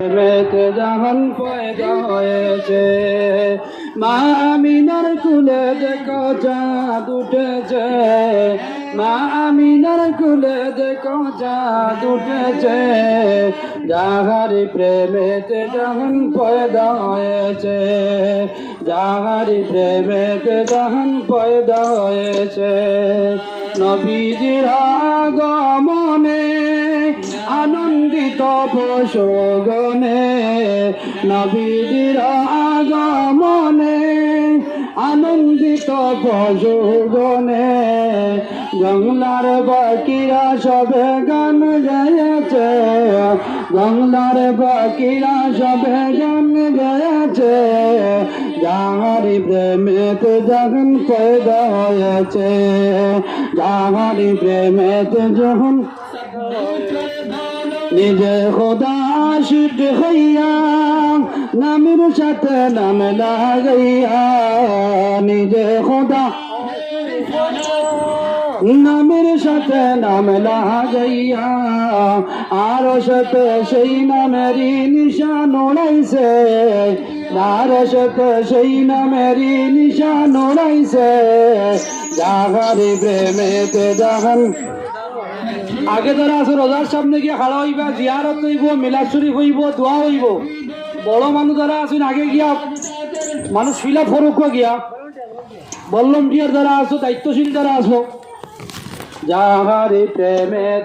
প্রেমেতে যখন পয়দা হয়েছে। মা আমিনার কুলে দেখো চাঁদ উঠেছে। মা আমিনার কুলে দেখো চাঁদ উঠেছে। যাহারি প্রেমেতে যখন পয়দা হয়েছে। যাহারি প্রেমেতে যখন পয়দা হয়েছে। নবীজির আগমনে আনন্দিত পশুগণে নবীজির আগমনে, আনন্দিত পশুগণে গঙ্গলার বাকিরা সবে গান গাইছে গঙ্গলার বাকিরা সবে গান গাইছে যাহারি প্রেমেতে যখন পয়দা হয়েছে যাহারি প্রেমেতে যখন নিজে খোদা আশিক হইয়া, নামের সাথে নাম লাগাইয়া, নিজে খোদা নামের সাথে নাম লাগাইয়া, আর সাথে সেই নামেরই নিশান ওড়াইছে আর সাথে সেই নামেরই নিশান ওড়াইছে জাগারি প্রেমেতে জাহান আগে যারা আছে, রোজার সামনে গিয়ে খাড়া হইবা, জিয়ারত হইব মিলা শরীফ হইব, দোয়া হইব। বড় মানুষ যারা আছেন আগে গিয়া মানুষ শিলা ফরুক গিয়া, বল্লম জিয়ার যারা আসো দায়িত্বশীল যারা যা যাহারি প্রেমে